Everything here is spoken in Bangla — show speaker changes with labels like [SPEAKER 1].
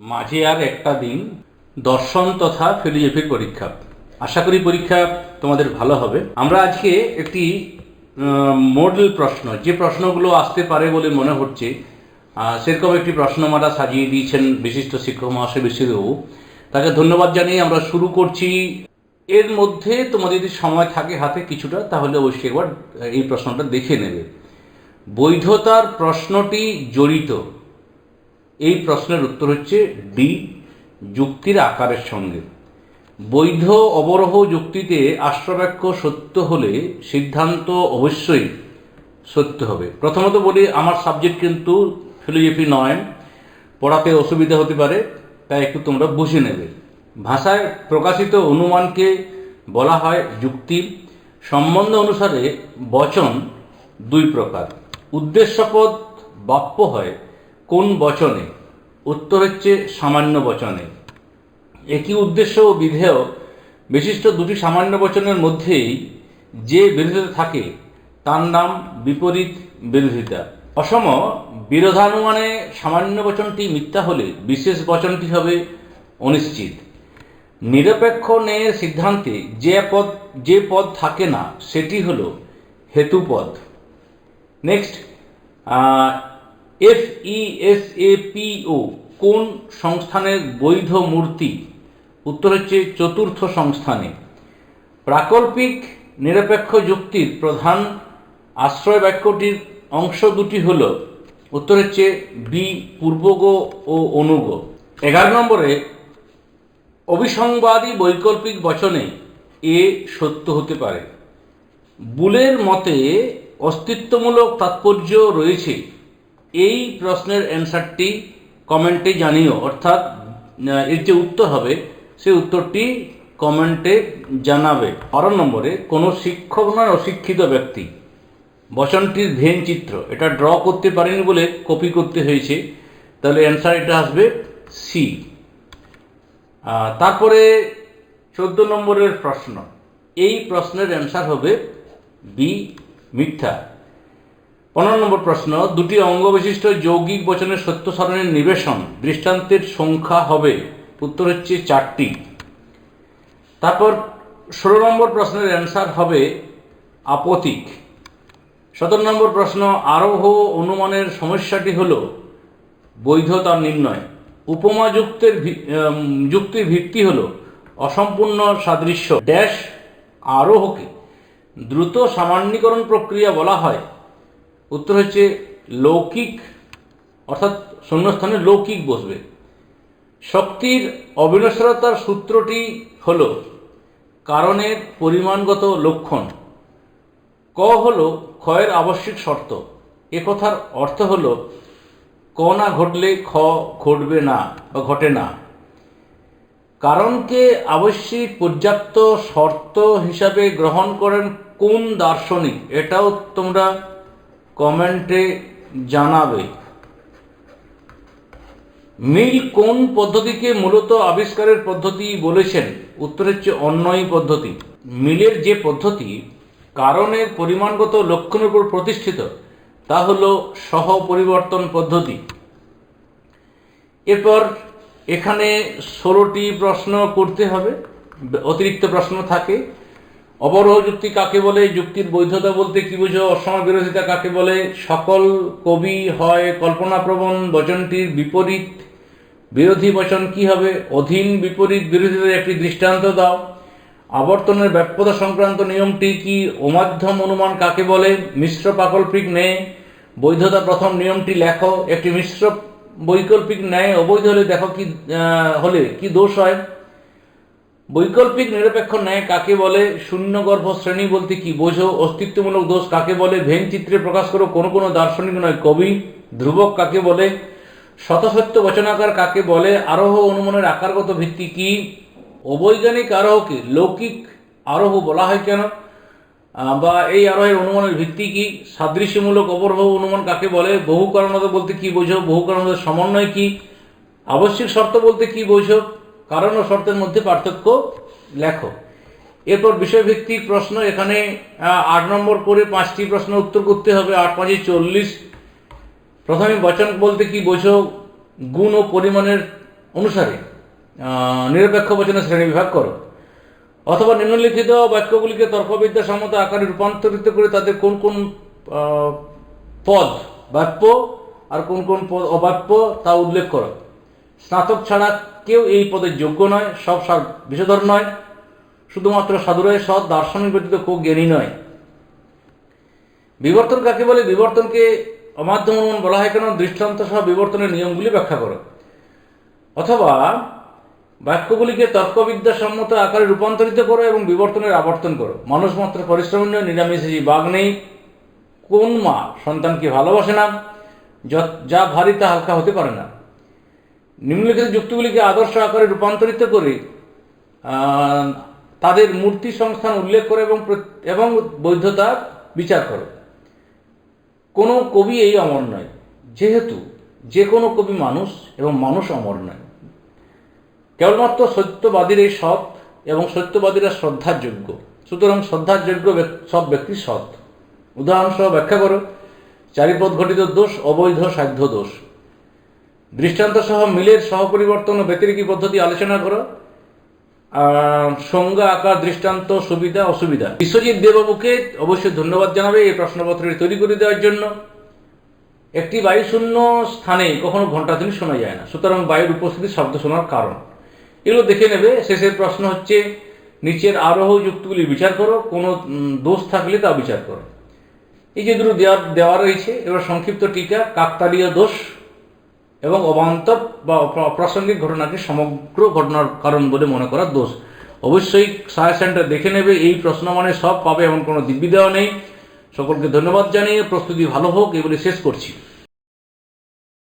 [SPEAKER 1] মাঝে আর একটা দিন দর্শন তথা ফিলোজফির পরীক্ষা। আশা করি পরীক্ষা তোমাদের ভালো হবে। আমরা আজকে একটি মডেল প্রশ্ন, যে প্রশ্নগুলো আসতে পারে বলে মনে হচ্ছে সেরকম একটি প্রশ্নমালা সাজিয়ে দিয়েছেন বিশিষ্ট শিক্ষক মহাশয় বিশ্বদেবু তাকে ধন্যবাদ জানিয়ে আমরা শুরু করছি। এর মধ্যে তোমাদের যদি সময় থাকে হাতে কিছুটা, তাহলে অবশ্যই একবার এই প্রশ্নটা দেখে নেবে। বৈধতার প্রশ্নটি জড়িত। এই প্রশ্নের উত্তর হচ্ছে ডি, যুক্তির আকারের সঙ্গে। বৈধ অবরোহ যুক্তিতে আশ্রবাক্য সত্য হলে সিদ্ধান্ত অবশ্যই সত্য হবে। প্রথমত বলি, আমার সাবজেক্ট কিন্তু ফিলোজফি নয়, পড়াতে অসুবিধা হতে পারে, তাই একটু তোমরা বুঝে নেবে। ভাষায় প্রকাশিত অনুমানকে বলা হয় যুক্তি। সম্বন্ধ অনুসারে বচন দুই প্রকার। উদ্দেশ্যপদ বাপ্য হয় কোন বচনে? উত্তর হচ্ছে সামান্য বচনে। একই উদ্দেশ্য ও বিধেয় বিশিষ্ট দুটি সামান্য বচনের মধ্যেই যে বিরোধিতা থাকে, তার নাম বিপরীত বিরোধিতা। অসম বিরোধানুমানে সামান্য বচনটি মিথ্যা হলে বিশেষ বচনটি হবে অনিশ্চিত। নিরপেক্ষ ন্যায়ের সিদ্ধান্তে যে পদ যে পদ থাকে না, সেটি হলো হেতুপদ। Next F E S A P O, কোন সংস্থানের বৈধ মূর্তি? উত্তর হচ্ছে চতুর্থ সংস্থানে। প্রাকল্পিক নিরপেক্ষ যুক্তির প্রধান আশ্রয় বাক্যটির অংশ দুটি হল, উত্তর হচ্ছে বি, পূর্বগ ও অনুগ। এগারো নম্বরে অবিসংবাদী বৈকল্পিক বচনে এ সত্য হতে পারে। বুলের মতে অস্তিত্বমূলক তাৎপর্য রয়েছে। এই প্রশ্নের অ্যান্সারটি কমেন্টে জানিও, অর্থাৎ এর যে উত্তর হবে সেই উত্তরটি কমেন্টে জানাবে। বারো নম্বরে, কোনো শিক্ষক নয় অশিক্ষিত ব্যক্তি। বচনটির ভেন চিত্র, এটা ড্র করতে পারেনি বলে কপি করতে হয়েছে। তাহলে অ্যান্সার এটা আসবে সি তারপরে চোদ্দ নম্বরের প্রশ্ন। এই প্রশ্নের অ্যান্সার হবে বি, মিথ্যা। পনেরো নম্বর প্রশ্ন, দুটি অঙ্গ বিশিষ্ট যৌগিক বচনের সত্য সারণের নিবেশন দৃষ্টান্তের সংখ্যা হবে। উত্তর হচ্ছে চারটি। তারপর ষোলো নম্বর প্রশ্নের অ্যান্সার হবে আপতিক। সতেরো নম্বর প্রশ্ন, আরোহ অনুমানের সমস্যাটি হল বৈধতা নির্ণয়। উপমা যুক্তের যুক্তির ভিত্তি হল অসম্পূর্ণ সাদৃশ্য। ড্যাশ আরোহকে দ্রুত সামান্যীকরণ প্রক্রিয়া বলা হয়। উত্তর হচ্ছে লৌকিক, অর্থাৎ শূন্যস্থানে লৌকিক বসবে। শক্তির অবিনশ্বরতার সূত্রটি হল কারণের পরিমাণগত লক্ষণ। ক হল ক্ষয়ের আবশ্যিক শর্ত। এ কথার অর্থ হল ক না ঘটলে খ ঘটবে না বা ঘটে না। কারণকে আবশ্যিক পর্যাপ্ত শর্ত হিসাবে গ্রহণ করেন কোন দার্শনিক? এটাও তোমরা কমেন্টে জানাবে, মিল কোন পদ্ধতিকে মূলত আবিষ্কারের পদ্ধতি বলেছেন? উত্তর হচ্ছে অন্যয় পদ্ধতি। মিলের যে পদ্ধতি, কারণের পরিমাণগত লক্ষণের উপর প্রতিষ্ঠিত, তা হল সহ পরিবর্তন পদ্ধতি। এরপর এখানে ষোলোটি প্রশ্ন করতে হবে, অতিরিক্ত প্রশ্ন থাকে। অবরোহ যুক্তি কাকে বলে, যুক্তির বৈধতা বলতে কি বোঝো, অসম বিরোধিতা কাকে বলে, সকল কবি হয় কল্পনাপ্রবণ, বচনটির বিপরীত, বিরোধী বচন কি হবে, অধীন বিপরীত বিরোধিতার একটি দৃষ্টান্ত দাও। আবর্তনের ব্যাপ্যতা সংক্রান্ত নিয়মটি কি, অমাধ্যম অনুমান কাকে বলে, মিশ্র প্রাকল্পিক ন্যায়, বৈধতা প্রথম নিয়মটি লেখো, একটি মিশ্র বৈকল্পিক ন্যায় অবৈধ হলে দেখো কি হলে কি দোষ হয়? বৈকল্পিক নিরপেক্ষ ন্যায় কাকে বলে, শূন্যগর্ভ শ্রেণি বলতে কি বোঝো, অস্তিত্বমূলক দোষ কাকে বলে, ভেন চিত্রে প্রকাশ করো, কোনো কোনো দার্শনিক নয়, কবি, ধ্রুবক কাকে বলে, শতসত্য বচনাকার কাকে বলে, আরোহ অনুমানের আকারগত ভিত্তি কি, অবৈজ্ঞানিক আরোহকে লৌকিক আরোহ বলা হয় কেন বা এই আরোহের অনুমানের ভিত্তি কি, সাদৃশ্যমূলক অবরোহ অনুমান কাকে বলে বহু কারণত বলতে কি বোঝো বহু কারণত সমন্বয় কি, আবশ্যিক শর্ত বলতে কি বোঝো কারণ ও শর্তের মধ্যে পার্থক্য লেখো। এরপর বিষয়ভিত্তিক প্রশ্ন, এখানে আট নম্বর করে পাঁচটি প্রশ্ন উত্তর করতে হবে, আট পাঁচে চল্লিশ। প্রথমে বচন বলতে কি বোঝো? গুণ ও পরিমাণের অনুসারে নিরপেক্ষ বচনে শ্রেণি বিভাগ করো। অথবা নিম্নলিখিত বাক্যগুলিকে তর্কবিদ্যা সম্মত আকারে রূপান্তরিত করে তাদের কোন কোন পদ, বাক্য, আর কোন কোন পদ অবাক্য তা উল্লেখ করো। স্নাতক ছাড়া কেউ এই পদের যোগ্য নয়, সব সা- বিষধর নয়, শুধুমাত্র সাধুরায় সৎ দার্শনিক ব্যতীত কেউ জ্ঞানী নয়। বিবর্তন কাকে বলে? বিবর্তনকে অমাধ্যম বলা হয় কেন? দৃষ্টান্ত সহ বিবর্তনের নিয়মগুলি ব্যাখ্যা করো। অথবা বাক্যগুলিকে তর্কবিদ্যা সম্মত আকারে রূপান্তরিত করো এবং বিবর্তনের আবর্তন করো। মানুষ মাত্র পরিশ্রমণীয় নিরামিষে যে বাঘ নেই। কোন মা সন্তানকে ভালোবাসে না যা ভারী তা হালকা হতে পারে না। নিম্নলিখিত যুক্তিগুলিকে আদর্শ আকারে রূপান্তরিত করে তাদের মূর্তি সংস্থান উল্লেখ করে এবং এবং বৈধতা বিচার করো। কোনো কবি এই অমর নয়। যেহেতু যে কোনো কবি মানুষ এবং মানুষ অমর নয়। কেবলমাত্র সত্যবাদীর এই সৎ এবং সত্যবাদীরা শ্রদ্ধার যোগ্য। সুতরাং শ্রদ্ধার যোগ্য সব ব্যক্তি সৎ। উদাহরণসহ ব্যাখ্যা করো। চারিপদ ঘটিত দোষ, অবৈধ সাধ্য দোষ দৃষ্টান্ত সহ মিলের সহপরিবর্তন ও ব্যতিরিকী পদ্ধতি আলোচনা করো। সংজ্ঞা, আকার, দৃষ্টান্ত, সুবিধা, অসুবিধা। বিশ্বজিৎ দেববাবুকে অবশ্যই ধন্যবাদ জানাবে এই প্রশ্নপত্রটি তৈরি করে দেওয়ার জন্য। একটি বায়ুশূন্য স্থানে কখনো ঘণ্টাধ্বনি শোনা যায় না। সুতরাং বায়ুর উপস্থিতি শব্দ শোনার কারণ। এগুলো দেখে নেবে। শেষের প্রশ্ন হচ্ছে, নিচের আরোহ যুক্তিগুলি বিচার করো, কোনো দোষ থাকলে তা বিচার করো। এই যে দুটো দেওয়া দেওয়া রয়েছে, এবার সংক্ষিপ্ত টিকা, কাকতালীয় দোষ এবং অবান্তর বা প্রাসঙ্গিক ঘটনাকে সমগ্র ঘটনার কারণ বলে মনে করার দোষ। অবশ্যই সায়েন্স সেন্টার দেখে নেবে, এই প্রশ্ন মানে সব পাবে এমন কোনো দিব্যি দেওয়া নেই। সকলকে ধন্যবাদ জানিয়ে প্রস্তুতি ভালো হোক এই বলে শেষ করছি।